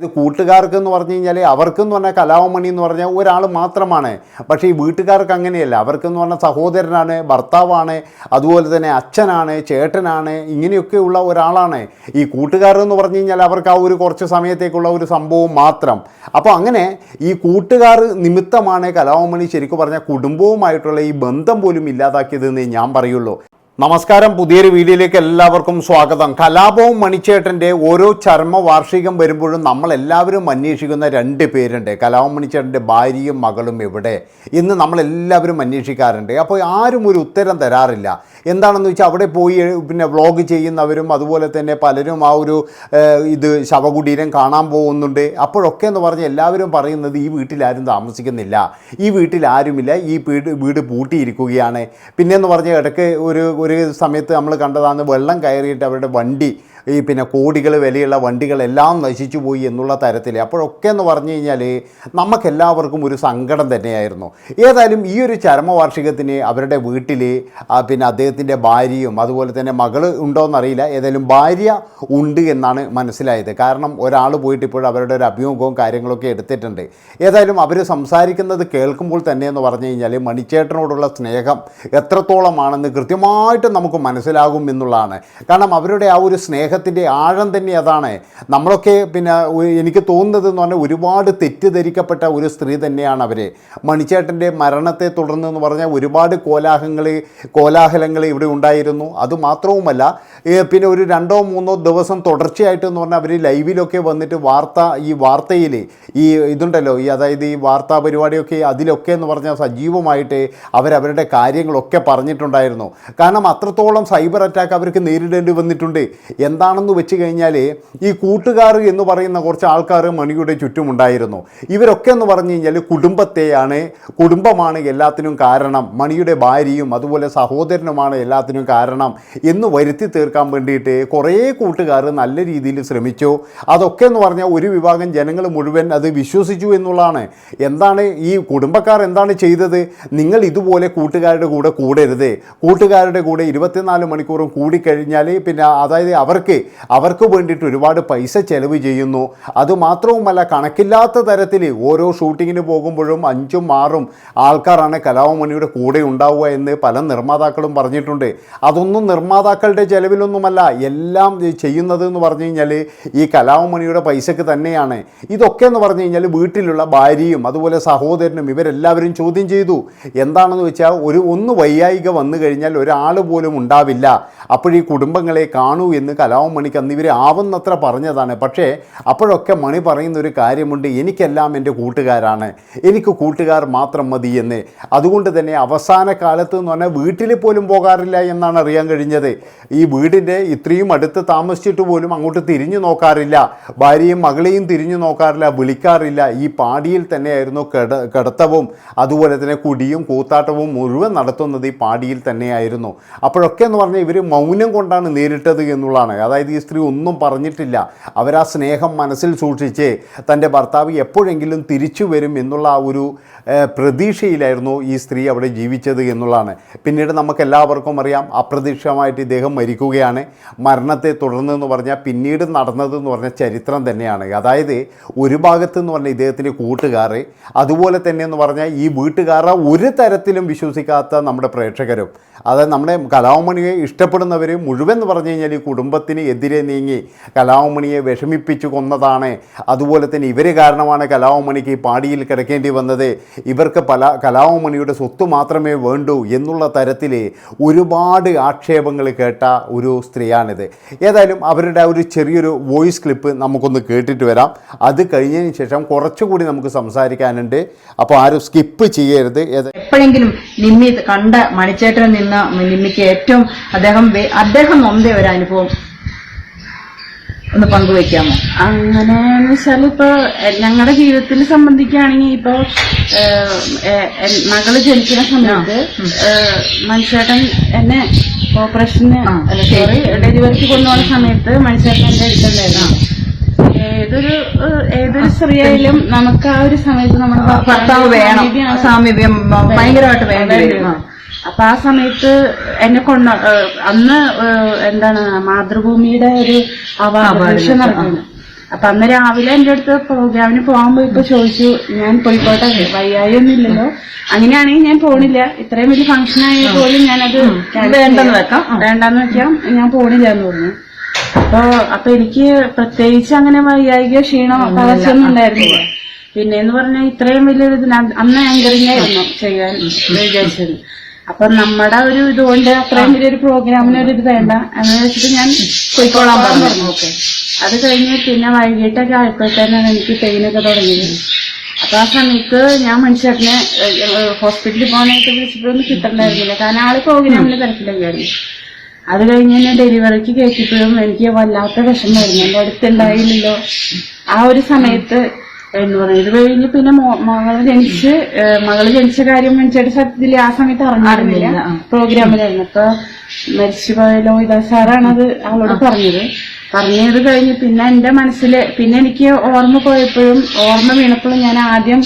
ഇത് കൂട്ടുകാർക്ക് എന്ന് പറഞ്ഞു കഴിഞ്ഞാൽ അവർക്കെന്ന് പറഞ്ഞാൽ കലാവമണി എന്ന് പറഞ്ഞാൽ ഒരാൾ മാത്രമാണ്. പക്ഷേ ഈ വീട്ടുകാർക്ക് അങ്ങനെയല്ല. അവർക്കെന്ന് പറഞ്ഞാൽ സഹോദരനാണ് ഭർത്താവാണ് അതുപോലെ തന്നെ അച്ഛനാണ് ചേട്ടനാണ് ഇങ്ങനെയൊക്കെയുള്ള ഒരാളാണ്. ഈ കൂട്ടുകാരെന്ന് പറഞ്ഞു കഴിഞ്ഞാൽ അവർക്ക് ആ ഒരു കുറച്ച് സമയത്തേക്കുള്ള ഒരു സംഭവം മാത്രം. അപ്പോൾ അങ്ങനെ ഈ കൂട്ടുകാർ നിമിത്തമാണ് കലാവമണി ശരിക്കും പറഞ്ഞാൽ കുടുംബവുമായിട്ടുള്ള ഈ ബന്ധം പോലും ഇല്ലാതാക്കിയതെന്ന് ഞാൻ പറയുള്ളൂ. നമസ്കാരം. പുതിയൊരു വീഡിയോയിലേക്ക് എല്ലാവർക്കും സ്വാഗതം. കലാപവും മണിച്ചേട്ടന്റെ ഓരോ ചർമ്മ വാർഷികം വരുമ്പോഴും നമ്മൾ എല്ലാവരും അന്വേഷിക്കുന്ന രണ്ട് പേരുണ്ട്. കലാപം മണിച്ചേട്ടന്റെ ഭാര്യയും മകളും എവിടെ? എന്ന് നമ്മളെല്ലാവരും അന്വേഷിക്കാറുണ്ട്. അപ്പോൾ ആരും ഒരു ഉത്തരം തരാറില്ല. എന്താണെന്ന് വെച്ചാൽ അവിടെ പോയി പിന്നെ വ്ളോഗ് ചെയ്യുന്നവരും അതുപോലെ തന്നെ പലരും ആ ഒരു ഇത് ശവകുടീരം കാണാൻ പോകുന്നുണ്ട്. അപ്പോഴൊക്കെ എന്ന് പറഞ്ഞാൽ എല്ലാവരും പറയുന്നത് ഈ വീട്ടിലാരും താമസിക്കുന്നില്ല. ഈ വീട്ടിൽ ആരുമില്ല ഈ വീട് വീട് പൂട്ടിയിരിക്കുകയാണ്. പിന്നെയെന്ന് പറഞ്ഞാൽ ഇടയ്ക്ക് ഒരു ഒരു സമയത്ത് നമ്മൾ കണ്ടതാണ് വെള്ളം കയറിയിട്ട് അവരുടെ വണ്ടി ഈ പിന്നെ കോടികൾ വിലയുള്ള വണ്ടികളെല്ലാം നശിച്ചു പോയി എന്നുള്ള തരത്തിൽ. അപ്പോഴൊക്കെ എന്ന് പറഞ്ഞു കഴിഞ്ഞാൽ നമുക്കെല്ലാവർക്കും ഒരു സങ്കടം തന്നെയായിരുന്നു. ഏതായാലും ഈ ഒരു ചരമവാർഷികത്തിന് അവരുടെ വീട്ടിൽ പിന്നെ അദ്ദേഹത്തിന്റെ ഭാര്യയും അതുപോലെ തന്നെ മകൾ ഉണ്ടോയെന്നറിയില്ല. ഏതായാലും ഭാര്യ ഉണ്ട് എന്നാണ് മനസ്സിലായത്. കാരണം ഒരാൾ പോയിട്ട് ഇപ്പോൾ അവരുടെ ഒരു അഭിമുഖവും കാര്യങ്ങളൊക്കെ എടുത്തിട്ടുണ്ട്. ഏതായാലും അവർ സംസാരിക്കുന്നത് കേൾക്കുമ്പോൾ തന്നെ എന്ന് പറഞ്ഞു കഴിഞ്ഞാൽ മണിച്ചേട്ടനോടുള്ള സ്നേഹം എത്രത്തോളമാണെന്ന് കൃത്യമായിട്ട് നമുക്ക് മനസ്സിലാകും എന്നുള്ളതാണ്. കാരണം അവരുടെ ആ ഒരു സ്നേഹത്തിന്റെ ആഴം തന്നെ അതാണ്. നമ്മളൊക്കെ പിന്നെ എനിക്ക് തോന്നുന്നത് എന്ന് പറഞ്ഞാൽ ഒരുപാട് തെറ്റിദ്ധരിക്കപ്പെട്ട ഒരു സ്ത്രീ തന്നെയാണ് അവർ മണിച്ചേട്ടന്റെ മരണത്തെ തുടർന്ന് എന്ന് പറഞ്ഞാൽ ഒരുപാട് കോലാഹങ്ങൾ കോലാഹലങ്ങൾ ഇവിടെ ഉണ്ടായിരുന്നു. അതുമാത്രവുമല്ല മാത്രവുമല്ല പിന്നെ ഒരു രണ്ടോ മൂന്നോ ദിവസം തുടർച്ചയായിട്ട് എന്ന് പറഞ്ഞാൽ അവർ ലൈവിലൊക്കെ വന്നിട്ട് വാർത്ത ഈ വാർത്തയിൽ ഈ ഇതുണ്ടല്ലോ ഈ അതായത് ഈ വാർത്താ പരിപാടിയൊക്കെ അതിലൊക്കെ എന്ന് പറഞ്ഞാൽ സജീവമായിട്ട് അവരവരുടെ കാര്യങ്ങളൊക്കെ പറഞ്ഞിട്ടുണ്ടായിരുന്നു. കാരണം അത്രത്തോളം സൈബർ അറ്റാക്ക് അവർക്ക് നേരിടേണ്ടി വന്നിട്ടുണ്ട്. എന്താണെന്ന് വെച്ച് കഴിഞ്ഞാൽ ഈ കൂട്ടുകാർ എന്ന് പറയുന്ന കുറച്ച് ആൾക്കാർ മണിയുടെ ചുറ്റുമുണ്ടായിരുന്നു. ഇവരൊക്കെ എന്ന് പറഞ്ഞു കഴിഞ്ഞാൽ കുടുംബത്തെയാണ് കുടുംബമാണ് എല്ലാത്തിനും കാരണം മണിയുടെ ഭാര്യയും അതുപോലെ സഹോദരനുമാണ് എല്ലാത്തിനും കാരണം എന്ന് വരുത്തി തീർക്കാൻ വേണ്ടിയിട്ട് കുറേ കൂട്ടുകാർ നല്ല രീതിയിൽ ശ്രമിച്ചു. അതൊക്കെ എന്ന് പറഞ്ഞാൽ ഒരു വിഭാഗം ജനങ്ങൾ മുഴുവൻ അത് വിശ്വസിച്ചു എന്നുള്ളതാണ്. എന്താണ് ഈ കുടുംബക്കാർ എന്താണ് ചെയ്തത്? നിങ്ങൾ ഇതുപോലെ കൂട്ടുകാരുടെ കൂടെ കൂടരുത്. കൂട്ടുകാരുടെ കൂടെ ഇരുപത്തിനാല് മണിക്കൂറും കൂടിക്കഴിഞ്ഞാൽ പിന്നെ അതായത് അവർക്ക് അവർക്ക് വേണ്ടിയിട്ട് ഒരുപാട് പൈസ ചെലവ് ചെയ്യുന്നു. അതുമാത്രവുമല്ല കണക്കില്ലാത്ത തരത്തിൽ ഓരോ ഷൂട്ടിങ്ങിന് പോകുമ്പോഴും അഞ്ചും ആറും ആൾക്കാരാണ് കലാഭമണിയുടെ കൂടെ ഉണ്ടാവുക എന്ന് പല നിർമ്മാതാക്കളും പറഞ്ഞിട്ടുണ്ട്. അതൊന്നും നിർമ്മാതാക്കളുടെ ചെലവിലൊന്നുമല്ല എല്ലാം ചെയ്യുന്നത് എന്ന് പറഞ്ഞു കഴിഞ്ഞാൽ ഈ കലാഭമണിയുടെ പൈസക്ക് തന്നെയാണ്. ഇതൊക്കെ എന്ന് പറഞ്ഞു കഴിഞ്ഞാൽ വീട്ടിലുള്ള ഭാര്യയും അതുപോലെ സഹോദരനും ഇവരെല്ലാവരും ചോദ്യം ചെയ്തു. എന്താണെന്ന് വെച്ചാൽ ഒരു ഒന്ന് വൈയായിക വന്നു കഴിഞ്ഞാൽ ഒരാൾ പോലും ഉണ്ടാവില്ല. അപ്പോഴീ കുടുംബങ്ങളെ കാണൂ എന്ന് കലാഭമണിക്ക് അന്ന് ഇവർ ആവുന്നത്ര പറഞ്ഞതാണ്. പക്ഷേ അപ്പോഴൊക്കെ മണി പറയുന്ന ഒരു കാര്യമുണ്ട്. എനിക്കെല്ലാം എന്റെ കൂട്ടുകാരാണ്. എനിക്ക് കൂട്ടുകാർ മാത്രം മതി എന്ന്. അതുകൊണ്ട് തന്നെ അവസാന കാലത്ത് എന്ന് പറഞ്ഞാൽ വീട്ടിൽ പോലും പോകാറില്ല എന്നാണ് അറിയാൻ കഴിഞ്ഞത്. ഈ വീടിന്റെ ഇത്രയും അടുത്ത് താമസിച്ചിട്ട് പോലും അങ്ങോട്ട് തിരിഞ്ഞു നോക്കാറില്ല. ഭാര്യയും മകളെയും തിരിഞ്ഞു നോക്കാറില്ല വിളിക്കാറില്ല. ഈ പാടിയിൽ തന്നെയായിരുന്നു കിട കിടത്തവും അതുപോലെ തന്നെ കുടിയും കൂത്താട്ടവും മുഴുവൻ നടത്തുന്നത് ഈ പാടിയിൽ തന്നെയായിരുന്നു. അപ്പോഴൊക്കെ എന്ന് പറഞ്ഞാൽ ഇവർ മൗനം കൊണ്ടാണ് നേരിട്ടത് എന്നുള്ളതാണ്. അതായത് ഈ സ്ത്രീ ഒന്നും പറഞ്ഞിട്ടില്ല. അവരാ സ്നേഹം മനസ്സിൽ സൂക്ഷിച്ച് തന്റെ ഭർത്താവ് എപ്പോഴെങ്കിലും തിരിച്ചു വരും എന്നുള്ള ആ ഒരു പ്രതീക്ഷയിലായിരുന്നു ഈ സ്ത്രീ അവിടെ ജീവിച്ചത് എന്നുള്ളതാണ്. പിന്നീട് നമുക്ക് എല്ലാവർക്കും അറിയാം അപ്രതീക്ഷിതമായിട്ട് ഇദ്ദേഹം മരിക്കുകയാണ്. മരണത്തെ തുടർന്ന് എന്ന് പറഞ്ഞാൽ പിന്നീട് നടന്നതെന്ന് പറഞ്ഞ ചരിത്രം തന്നെയാണ്. അതായത് ഒരു ഭാഗത്ത് എന്ന് പറഞ്ഞാൽ ഇദ്ദേഹത്തിന്റെ കൂട്ടുകാർ അതുപോലെ തന്നെ എന്ന് പറഞ്ഞാൽ ഈ വീട്ടുകാരെ ഒരു തരത്തിലും വിശ്വസിക്കാത്ത നമ്മുടെ പ്രേക്ഷകരും. അതായത് നമ്മുടെ കലാമണിയെ ഇഷ്ടപ്പെടുന്നവർ മുഴുവൻ എന്ന് പറഞ്ഞു കഴിഞ്ഞാൽ ഈ കുടുംബത്തിന് എതിരെ നീങ്ങി കലാമണിയെ വിഷമിപ്പിച്ചു കൊന്നതാണ്. അതുപോലെ തന്നെ ഇവർ കാരണമാണ് കലാമണിക്ക് പാടിയിൽ കിടക്കേണ്ടി വന്നത്. ഇവർക്ക് പല കലാമണിയുടെ സ്വത്ത് മാത്രമേ വേണ്ടൂ എന്നുള്ള തരത്തിൽ ഒരുപാട് ആക്ഷേപങ്ങൾ കേട്ട ഒരു സ്ത്രീയാണിത്. ഏതായാലും അവരുടെ ഒരു ചെറിയൊരു വോയിസ് ക്ലിപ്പ് നമുക്കൊന്ന് കേട്ടിട്ട് വരാം. അത് കഴിഞ്ഞതിന് ശേഷം കുറച്ചുകൂടി നമുക്ക് സംസാരിക്കാനുണ്ട്. അപ്പോൾ ആരും സ്കിപ്പ് ചെയ്യരുത്. എപ്പോഴെങ്കിലും നിമ്മി കണ്ട മണിച്ചേട്ടനിൽ നിന്ന് നിമ്മിക്ക് ഏറ്റവും അദ്ദേഹം അദ്ദേഹം നൊന്ത ഒരു അനുഭവം ഒന്ന് പങ്കുവെക്കാമോ അങ്ങനെയെന്ന് വെച്ചാൽ ഇപ്പൊ ഞങ്ങളുടെ ജീവിതത്തിൽ സംബന്ധിക്കുകയാണെങ്കിൽ ഇപ്പൊ മകൾ ജനിക്കുന്ന സമയത്ത് മനുഷ്യട്ടൻ എന്നെ ഓപ്പറേഷന് സോറി ഡെലിവറിക്ക് കൊണ്ടുപോകുന്ന സമയത്ത് മനുഷ്യേട്ടൻ എന്റെ അടുത്തുണ്ടായിരുന്നു ഏതൊരു ഏതൊരു സ്ത്രീയായാലും നമുക്ക് ആ ഒരു സമയത്ത് നമ്മുടെ ഭർത്താവ് വേണം. സാമീപ്യം ഭയങ്കരമായിട്ട് വേണ്ടി വരും. അപ്പൊ ആ സമയത്ത് എന്നെ കൊണ്ട അന്ന് എന്താണ് മാതൃഭൂമിയുടെ ഒരു അവാർഡ് നടക്കുന്നു അപ്പൊ അന്ന് രാവിലെ എന്റെ അടുത്ത് പ്രോഗ്രാമിന് പോകാൻ പോയപ്പോ ചോദിച്ചു ഞാൻ പോയിക്കോട്ടെ വയ്യായി ഒന്നും ഇല്ലല്ലോ. അങ്ങനെയാണെങ്കിൽ ഞാൻ പോണില്ല. ഇത്രയും വലിയ ഫംഗ്ഷൻ ആയ പോലും ഞാനത് വേണ്ടെന്ന് വെക്കാം. വേണ്ടെന്ന് വെക്കാം. ഞാൻ പോണില്ല എന്ന് പറഞ്ഞു. അപ്പൊ അപ്പൊ എനിക്ക് പ്രത്യേകിച്ച് അങ്ങനെ വൈകാരിക ക്ഷീണോ തളർച്ചയൊന്നും ഉണ്ടായിരുന്നില്ല. പിന്നെ എന്ന് പറഞ്ഞാൽ ഇത്രയും വലിയൊരു ഇതിന് അന്ന് അന്ന് ആങ്കറിംഗ് ആയിരുന്നു ചെയ്യാൻ വിചാരിച്ചത്. അപ്പൊ നമ്മുടെ ഒരു ഇതുകൊണ്ട് അത്രയും വലിയൊരു പ്രോഗ്രാമിന് ഒരു ഇത് വേണ്ട. എന്ന് വെച്ചിട്ട് ഞാൻ പോയിക്കോളാൻ പറഞ്ഞു. ഓക്കെ. അത് കഴിഞ്ഞ് പിന്നെ വൈകിട്ടൊക്കെ ആയപ്പോഴത്തേനാണ് എനിക്ക് പെയിനൊക്കെ തുടങ്ങിയത്. അപ്പൊ ആ സമയത്ത് ഞാൻ മനുഷ്യനെ ഹോസ്പിറ്റലിൽ പോകാനായിട്ട് വിളിച്ചപ്പോഴൊന്നും കിട്ടണ്ടായിരുന്നില്ല. കാരണം ആൾ പ്രോഗ്രാമിന് തിരക്കിലൊക്കെയായിരുന്നു അത് കഴിഞ്ഞ് ഞാൻ ഡെലിവറിക്ക് കേട്ടിപ്പോഴും എനിക്ക് വല്ലാത്ത വിഷമമായിരുന്നു. എന്റെ അടുത്തുണ്ടായില്ലല്ലോ ആ ഒരു സമയത്ത് എന്ന് പറഞ്ഞു ഇത് കഴിഞ്ഞ് പിന്നെ മകൾ മകൾ ജനിച്ച് മകൾ ജനിച്ച കാര്യം മനുഷ്യരുടെ സത്യത്തിൽ ആ സമയത്ത് അറിഞ്ഞിരുന്നില്ല. പ്രോഗ്രാമിലായിരുന്നു. അപ്പൊ മരിച്ചുപോയല്ലോ ഇതാ സാറാണ് അത് അവളോട് പറഞ്ഞത്. പറഞ്ഞത് കഴിഞ്ഞ് പിന്നെ എന്റെ മനസ്സിൽ പിന്നെ എനിക്ക് ഓർമ്മ പോയപ്പോഴും ഓർമ്മ വീണപ്പോഴും ഞാൻ ആദ്യം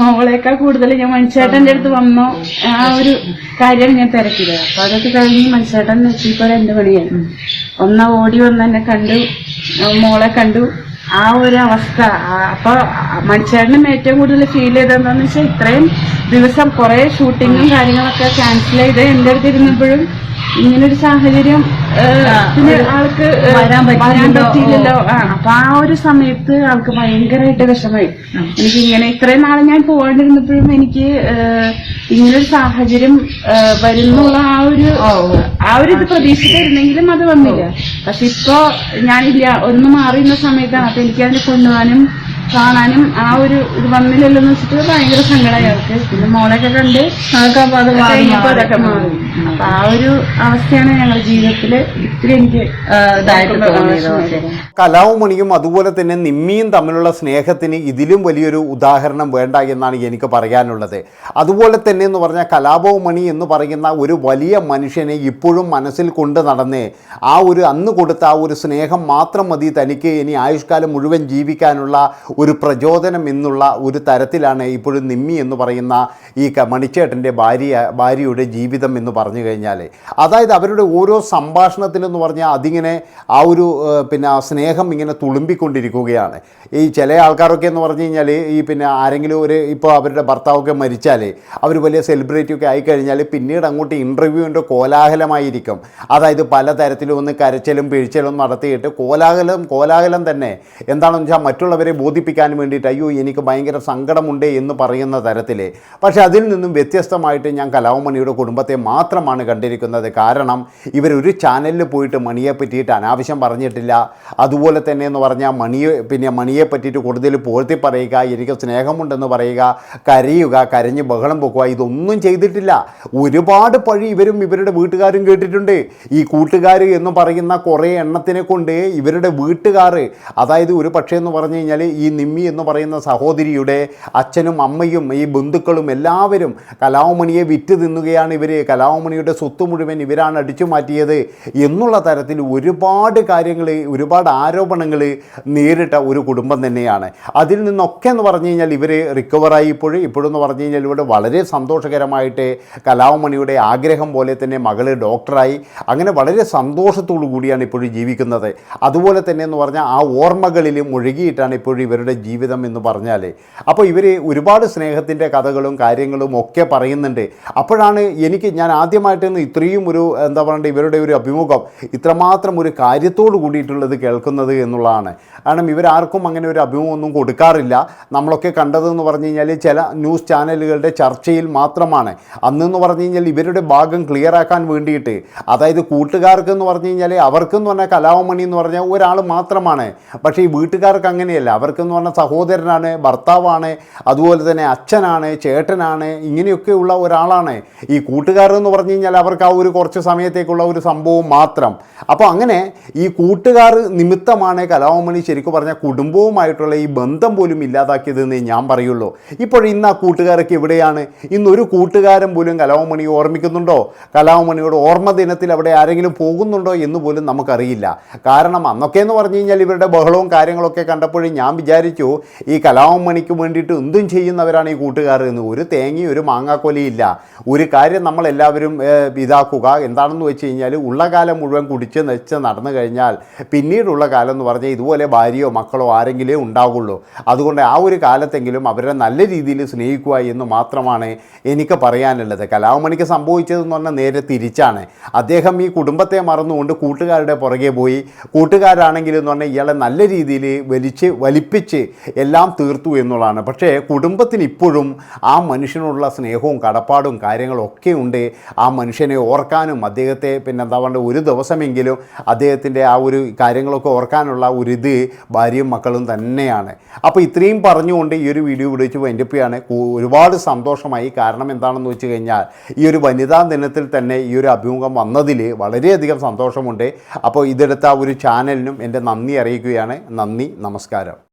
മോളേക്കാൾ കൂടുതൽ ഞാൻ മനുഷ്യേട്ടന്റെ അടുത്ത് വന്നോ. ആ ഒരു കാര്യം ഞാൻ തിരക്കില്ല അപ്പൊ അതൊക്കെ കഴിഞ്ഞ് മനുഷ്യേട്ടൻ എത്തിയപ്പോ എന്റെ പണിയായിരുന്നു ഒന്ന് ഓടി വന്ന് എന്നെ കണ്ടു. മോളെ കണ്ടു. ആ ഒരു അവസ്ഥ. അപ്പോൾ അപ്പൊ മനുഷ്യനും ഏറ്റവും കൂടുതൽ ഫീൽ ചെയ്തതെന്താന്ന് വെച്ചാൽ ഇത്രയും ദിവസം കുറെ ഷൂട്ടിങ്ങും കാര്യങ്ങളൊക്കെ ക്യാൻസൽ ചെയ്ത് എന്റെ അടുത്ത് ഇരുന്നപ്പോഴും ഇങ്ങനൊരു സാഹചര്യം ആൾക്ക് വരാൻ പറ്റിയില്ലല്ലോ. അപ്പൊ ആ ഒരു സമയത്ത് ആൾക്ക് ഭയങ്കരമായിട്ട് വിഷമായി എനിക്ക് ഇങ്ങനെ ഇത്രയും നാളെ ഞാൻ പോകാണ്ടിരുന്നപ്പോഴും എനിക്ക് ഇങ്ങനൊരു സാഹചര്യം വരുന്നുള്ള ആ ഒരു ആ ഒരു ഇത് പ്രതീക്ഷിച്ചിരുന്നെങ്കിലും അത് വന്നില്ല. പക്ഷെ ഇപ്പോ ഞാനില്ല ഒന്ന് മാറിയുന്ന സമയത്താണ്. അപ്പൊ എനിക്ക് അതിനെ കൊണ്ടുപോകാനും കാണാനും ആ ഒരു ഇത് വന്നില്ലല്ലോ എന്ന് വെച്ചിട്ട് ഭയങ്കര സങ്കടമായി അവർക്ക് പിന്നെ മോളൊക്കെ കണ്ട് അപ്പൊ അത് കഴിഞ്ഞപ്പോ അതൊക്കെ മാറി. അപ്പൊ ആ ഒരു അവസ്ഥയാണ് ഞങ്ങളുടെ ജീവിതത്തിൽ ഇത്തിരി എനിക്ക് ഇതായിട്ട് തോന്നിയത്. കലാവുമണിയും അതുപോലെ തന്നെ നിമ്മിയും തമ്മിലുള്ള സ്നേഹത്തിന് ഇതിലും വലിയൊരു ഉദാഹരണം വേണ്ട എന്നാണ് എനിക്ക് പറയാനുള്ളത്. അതുപോലെ തന്നെ എന്ന് പറഞ്ഞാൽ കലാഭവമണി എന്ന് പറയുന്ന ഒരു വലിയ മനുഷ്യനെ ഇപ്പോഴും മനസ്സിൽ കൊണ്ട് നടന്ന് ആ ഒരു അന്ന് കൊടുത്ത ആ ഒരു സ്നേഹം മാത്രം മതി തനിക്ക് ഇനി ആയുഷ്കാലം മുഴുവൻ ജീവിക്കാനുള്ള ഒരു പ്രചോദനം എന്നുള്ള ഒരു തരത്തിലാണ് ഇപ്പോഴും നിമ്മി എന്ന് പറയുന്ന ഈ മണിച്ചേട്ടന്റെ ഭാര്യ ഭാര്യയുടെ ജീവിതം എന്ന് പറഞ്ഞു കഴിഞ്ഞാൽ അതായത് അവരുടെ ഓരോ സംഭാഷണത്തിലെന്ന് പറഞ്ഞാൽ അതിങ്ങനെ ആ ഒരു പിന്നെ സ്നേഹം ഇങ്ങനെ തുളുമ്പിക്കൊണ്ടിരിക്കുകയാണ്. ഈ ചില ആൾക്കാരൊക്കെ എന്ന് പറഞ്ഞു കഴിഞ്ഞാൽ ഈ പിന്നെ ആരെങ്കിലും ഒരു ഇപ്പോൾ അവരുടെ ഭർത്താവൊക്കെ മരിച്ചാൽ അവർ വലിയ സെലിബ്രിറ്റി ഒക്കെ ആയിക്കഴിഞ്ഞാൽ പിന്നീട് അങ്ങോട്ട് ഇന്റർവ്യൂവിന്റെ കോലാഹലമായിരിക്കും. അതായത് പലതരത്തിലും ഒന്ന് കരച്ചിലും പിഴിച്ചിലും നടത്തിയിട്ട് കോലാഹലം കോലാഹലം തന്നെ. എന്താണെന്ന് വെച്ചാൽ മറ്റുള്ളവരെ ബോധിപ്പിക്കാൻ വേണ്ടിയിട്ട് അയ്യോ എനിക്ക് ഭയങ്കര സങ്കടമുണ്ട് എന്ന് പറയുന്ന തരത്തിൽ പക്ഷേ അതിൽ നിന്നും വ്യത്യസ്തമായിട്ട് ഞാൻ കലാവമണിയുടെ കുടുംബത്തെ മാത്രമാണ് കണ്ടിരിക്കുന്നത്. കാരണം ഇവരൊരു ചാനലിൽ പോയിട്ട് മണിയെ പറ്റിയിട്ട് അനാവശ്യം പറഞ്ഞിട്ടില്ല. അതുപോലെ തന്നെ എന്ന് പറഞ്ഞാൽ മണിയെ പിന്നെ മണിയെ പറ്റിയിട്ട് കൂടുതൽ പോഴ്ത്തി പറയുക എനിക്ക് സ്നേഹമുണ്ടെന്ന് പറയുക കരയുക കരഞ്ഞ് ബഹളം പൊക്കുക ഇതൊന്നും ചെയ്തിട്ടില്ല. ഒരുപാട് പഴി ഇവരും ഇവരുടെ വീട്ടുകാരും കേട്ടിട്ടുണ്ട്. ഈ കൂട്ടുകാർ എന്ന് പറയുന്ന കുറേ എണ്ണത്തിനെ കൊണ്ട് ഇവരുടെ വീട്ടുകാർ അതായത് ഒരു പക്ഷേ എന്ന് പറഞ്ഞു കഴിഞ്ഞാൽ ഈ നിമ്മി എന്ന് പറയുന്ന സഹോദരിയുടെ അച്ഛനും അമ്മയും ഈ ബന്ധുക്കളും എല്ലാവരും കലാവുമണിയെ വിറ്റ് തിന്നുകയാണ് ഇവർ കലാവുമണിയുടെ സ്വത്ത് മുഴുവൻ ഇവരാണ് അടിച്ചു മാറ്റിയത് എന്നുള്ള തരത്തിൽ ഒരുപാട് കാര്യങ്ങൾ ഒരുപാട് ആരോപണങ്ങൾ നേരിട്ട ഒരു കുടുംബം തന്നെയാണ്. അതിൽ നിന്നൊക്കെ എന്ന് പറഞ്ഞു കഴിഞ്ഞാൽ ഇവർ റിക്കവറായി ഇപ്പോഴും. ഇപ്പോഴെന്ന് പറഞ്ഞു കഴിഞ്ഞാൽ ഇവിടെ വളരെ സന്തോഷകരമായിട്ട് കലാവുമണിയുടെ ആഗ്രഹം പോലെ തന്നെ മകൾ ഡോക്ടറായി. അങ്ങനെ വളരെ സന്തോഷത്തോടു കൂടിയാണ് ഇപ്പോഴും ജീവിക്കുന്നത്. അതുപോലെ തന്നെ എന്ന് പറഞ്ഞാൽ ആ ഓർമ്മകളിൽ മുഴുകിയിട്ടാണ് ഇപ്പോഴും ഇവരുടെ ജീവിതം എന്ന് പറഞ്ഞാൽ അപ്പോൾ ഇവർ ഒരുപാട് സ്നേഹത്തിന്റെ കഥകളും കാര്യങ്ങളും ഒക്കെ പറയുന്നുണ്ട്. അപ്പോഴാണ് എനിക്ക് ഞാൻ ആദ്യമായിട്ടൊന്ന് ഇത്രയും ഒരു എന്താ പറയുക ഇവരുടെ ഒരു അഭിമുഖം ഇത്രമാത്രം ഒരു കാര്യത്തോട് കൂടിയിട്ടുള്ളത് കേൾക്കുന്നത് എന്നുള്ളതാണ്. കാരണം ഇവരാർക്കും അങ്ങനെ ഒരു അഭിമുഖം ഒന്നും കൊടുക്കാറില്ല. നമ്മളൊക്കെ കണ്ടതെന്ന് പറഞ്ഞു കഴിഞ്ഞാൽ ചില ന്യൂസ് ചാനലുകളുടെ ചർച്ചയിൽ മാത്രമാണ്. അന്നെന്ന് പറഞ്ഞു കഴിഞ്ഞാൽ ഇവരുടെ ഭാഗം ക്ലിയർ ആക്കാൻ വേണ്ടിയിട്ട്. അതായത് കൂട്ടുകാർക്ക് എന്ന് പറഞ്ഞു കഴിഞ്ഞാൽ അവർക്കെന്ന് പറഞ്ഞാൽ കലാവമണി എന്ന് പറഞ്ഞാൽ ഒരാൾ മാത്രമാണ്. പക്ഷേ ഈ വീട്ടുകാർക്ക് അങ്ങനെയല്ല. അവർക്കെന്ന് പറഞ്ഞാൽ സഹോദരനാണ് ഭർത്താവാണ് അതുപോലെ തന്നെ അച്ഛനാണ് ചേട്ടനാണ് ഇങ്ങനെയൊക്കെയുള്ള ഒരാളാണ്. ഈ കൂട്ടുകാരൻ എന്ന് പറഞ്ഞു കഴിഞ്ഞാൽ അവർക്ക് ആ ഒരു കുറച്ച് സമയത്തേക്കുള്ള ഒരു സംഭവം മാത്രം. അപ്പോൾ അങ്ങനെ ഈ കൂട്ടുകാർ നിമിത്തമാണ് കലാവമണി ശരിക്കും പറഞ്ഞാൽ കുടുംബവുമായിട്ടുള്ള ഈ ബന്ധം പോലും ഇല്ലാതാക്കിയതെന്ന് ഞാൻ പറയുള്ളൂ. ഇപ്പോൾ ഇന്ന് ആ കൂട്ടുകാരൊക്കെ എവിടെയാണ്? ഇന്നൊരു കൂട്ടുകാരൻ പോലും കലാവമണി ഓർമ്മിക്കുന്നുണ്ടോ? കലാവമണിയുടെ ഓർമ്മ ദിനത്തിൽ അവിടെ ആരെങ്കിലും പോകുന്നുണ്ടോ എന്ന് പോലും നമുക്കറിയില്ല. കാരണം അന്നൊക്കെ എന്ന് പറഞ്ഞു കഴിഞ്ഞാൽ ഇവരുടെ ബഹളവും കാര്യങ്ങളൊക്കെ കണ്ടപ്പോഴും ഞാൻ വിചാരിച്ചു വിചാരിച്ചു ഈ കലാമണിക്ക് വേണ്ടിയിട്ട് എന്തും ചെയ്യുന്നവരാണ് ഈ കൂട്ടുകാർ എന്ന്. ഒരു തേങ്ങയും ഒരു മാങ്ങാക്കൊലയില്ല ഒരു കാര്യം നമ്മളെല്ലാവരും ഇതാക്കുക. എന്താണെന്ന് വെച്ച് കഴിഞ്ഞാൽ ഉള്ള കാലം മുഴുവൻ കുടിച്ച് നശിച്ച് നടന്നു കഴിഞ്ഞാൽ പിന്നീടുള്ള കാലം എന്ന് പറഞ്ഞാൽ ഇതുപോലെ ഭാര്യയോ മക്കളോ ആരെങ്കിലും ഉണ്ടാവുള്ളൂ. അതുകൊണ്ട് ആ ഒരു കാലത്തെങ്കിലും അവരെ നല്ല രീതിയിൽ സ്നേഹിക്കുക എന്ന് മാത്രമാണ് എനിക്ക് പറയാനുള്ളത്. കലാമണിക്ക് സംഭവിച്ചതെന്ന് പറഞ്ഞാൽ നേരെ തിരിച്ചാണ്. അദ്ദേഹം ഈ കുടുംബത്തെ മറന്നുകൊണ്ട് കൂട്ടുകാരുടെ പുറകെ പോയി. കൂട്ടുകാരാണെങ്കിലും എന്ന് പറഞ്ഞാൽ ഇയാളെ നല്ല രീതിയിൽ വലിച്ച് വലിപ്പിച്ച് എല്ലാം തീർത്തു എന്നുള്ളതാണ്. പക്ഷേ കുടുംബത്തിന് ഇപ്പോഴും ആ മനുഷ്യനോടുള്ള സ്നേഹവും കടപ്പാടും കാര്യങ്ങളും ഒക്കെ ഉണ്ട്. ആ മനുഷ്യനെ ഓർക്കാനും അദ്ദേഹത്തെ പിന്നെ എന്താ പറയുക ഒരു ദിവസമെങ്കിലും അദ്ദേഹത്തിന്റെ ആ ഒരു കാര്യങ്ങളൊക്കെ ഓർക്കാനുള്ള ഒരു ഇത് ഭാര്യയും മക്കളും തന്നെയാണ്. അപ്പോൾ ഇത്രയും പറഞ്ഞുകൊണ്ട് ഈ ഒരു വീഡിയോ ഇവിടെ വെച്ച് വൈൻഡപ്പിയാണ് ഒരുപാട് സന്തോഷമായി. കാരണം എന്താണെന്ന് വെച്ച് കഴിഞ്ഞാൽ ഈ ഒരു വനിതാ ദിനത്തിൽ തന്നെ ഈ ഒരു അഭിമുഖം വന്നതിൽ വളരെയധികം സന്തോഷമുണ്ട്. അപ്പോൾ ഇതെടുത്ത ഒരു ചാനലിനും എന്റെ നന്ദി അറിയിക്കുകയാണ്. നന്ദി നമസ്കാരം.